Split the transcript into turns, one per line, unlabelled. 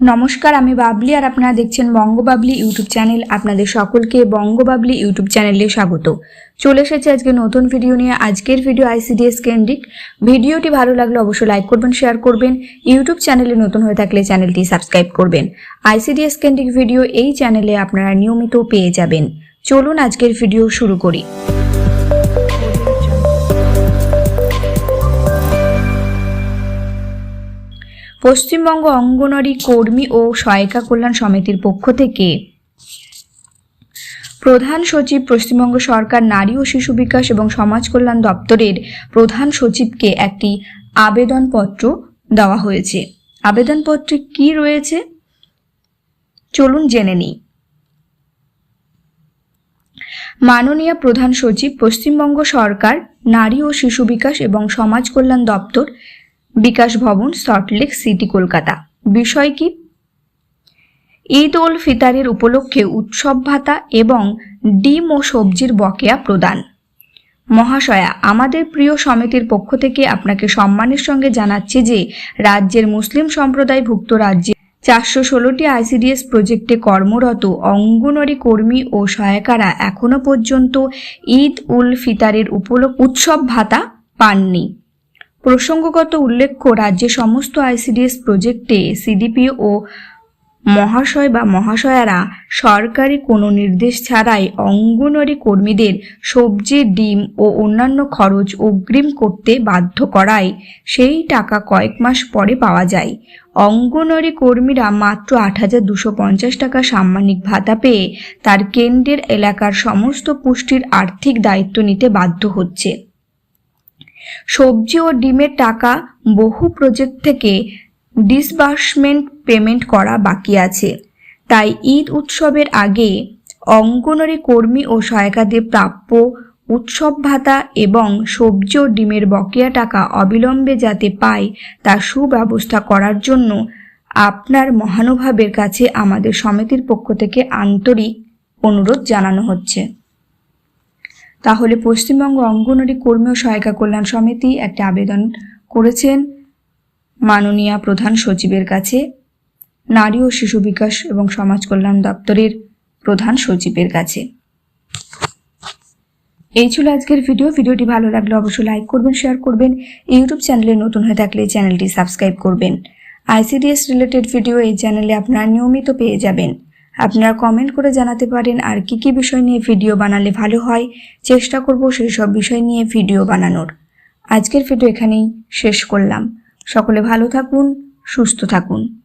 নমস্কার, আমি বাবলি আর আপনারা দেখছেন বঙ্গবাবলি ইউটিউব চ্যানেল। আপনাদের সকলকে বঙ্গবাবলি ইউটিউব চ্যানেলে স্বাগত। চলে এসেছে আজকে নতুন ভিডিও নিয়ে। আজকের ভিডিও আইসিডিএস কেন্দ্রিক। ভিডিওটি ভালো লাগলে অবশ্যই লাইক করবেন, শেয়ার করবেন। ইউটিউব চ্যানেলে নতুন হয়ে থাকলে চ্যানেলটি সাবস্ক্রাইব করবেন। আইসিডিএস কেন্দ্রিক ভিডিও এই চ্যানেলে আপনারা নিয়মিত পেয়ে যাবেন। চলুন আজকের ভিডিও শুরু করি। পশ্চিমবঙ্গ অঙ্গনওয়াড়ি কর্মী ও সহায়িকা কল্যাণ সমিতির পক্ষ থেকে প্রধান সচিব পশ্চিমবঙ্গ সরকার নারী ও শিশু বিকাশ এবং সমাজ কল্যাণ দপ্তরের প্রধান সচিবকে একটি আবেদনপত্র দেওয়া হয়েছে। আবেদনপত্রে কি রয়েছে? চলুন জেনে নিই। মাননীয় প্রধান সচিব, পশ্চিমবঙ্গ সরকার নারী ও শিশু বিকাশ এবং সমাজ কল্যাণ দপ্তর বিকাশ ভবন সল্টলেক সিটি কলকাতা। বিষয় কি? ঈদ উল ফিতারের উপলক্ষে উৎসব ভাতা এবং ডিম ও সবজির বকেয়া প্রদান। মহাশয়া, আমাদের প্রিয় সমিতির পক্ষ থেকে আপনাকে সম্মানের সঙ্গে জানাচ্ছি যে রাজ্যের মুসলিম সম্প্রদায়ভুক্ত রাজ্যে চারশো ষোলোটি আইসিডিএস প্রজেক্টে কর্মরত অঙ্গনওয়াড়ি কর্মী ও সহায়িকারা এখনও পর্যন্ত ঈদ উল ফিতারের উপলক্ষ উৎসব ভাতা পাননি। প্রসঙ্গগত উল্লেখ্য রাজ্যে সমস্ত আইসিডিএস প্রজেক্টে সিডিপি ও মহাশয় বা মহাশয়ারা সরকারি কোনো নির্দেশ ছাড়াই অঙ্গনওয়াড়ি কর্মীদের সবজি, ডিম ও অন্যান্য খরচ অগ্রিম করতে বাধ্য করায়। সেই টাকা কয়েক মাস পরে পাওয়া যায়। অঙ্গনওয়াড়ি কর্মীরা মাত্র আট হাজার দুশো পঞ্চাশ টাকা সাম্মানিক ভাতা পেয়ে তার কেন্দ্রের এলাকার সমস্ত পুষ্টির আর্থিক দায়িত্ব নিতে বাধ্য হচ্ছে। সবজি ও ডিমের টাকা বহু প্রজেক্ট থেকে ডিসবার্সমেন্ট পেমেন্ট করা বাকি আছে। তাই ঈদ উৎসবের আগে অঙ্গনওয়াড়ি কর্মী ও সহায়িকাদের প্রাপ্য উৎসব ভাতা এবং সবজি ও ডিমের বকেয়া টাকা অবিলম্বে যাতে পায় তার সুব্যবস্থা করার জন্য আপনার মহানুভাবের কাছে আমাদের সমিতির পক্ষ থেকে আন্তরিক অনুরোধ জানানো হচ্ছে। তাহলে পশ্চিমবঙ্গ অঙ্গনওয়াড়ি কর্মী ও সহায়িকা কল্যাণ সমিতি একটা আবেদন করেছেন মাননীয় প্রধান সচিবের কাছে। নারী ও শিশু বিকাশ এবং সমাজ কল্যাণ দপ্তরের প্রধান সচিবের কাছে। এই ছিল আজকের ভিডিও। ভিডিওটি ভালো লাগলে অবশ্যই লাইক করবেন, শেয়ার করবেন। ইউটিউব চ্যানেলে নতুন হয়ে থাকলে চ্যানেলটি সাবস্ক্রাইব করবেন। আইসিডিএস রিলেটেড ভিডিও এই চ্যানেলে আপনারা নিয়মিত পেয়ে যাবেন। আপনারা কমেন্ট করে জানাতে পারেন আর কি কি বিষয় নিয়ে ভিডিও বানালে ভালো হয়। চেষ্টা করব সেই সব বিষয় নিয়ে ভিডিও বানানোর। আজকের ভিডিও এখানেই শেষ করলাম। সকলে ভালো থাকুন, সুস্থ থাকুন।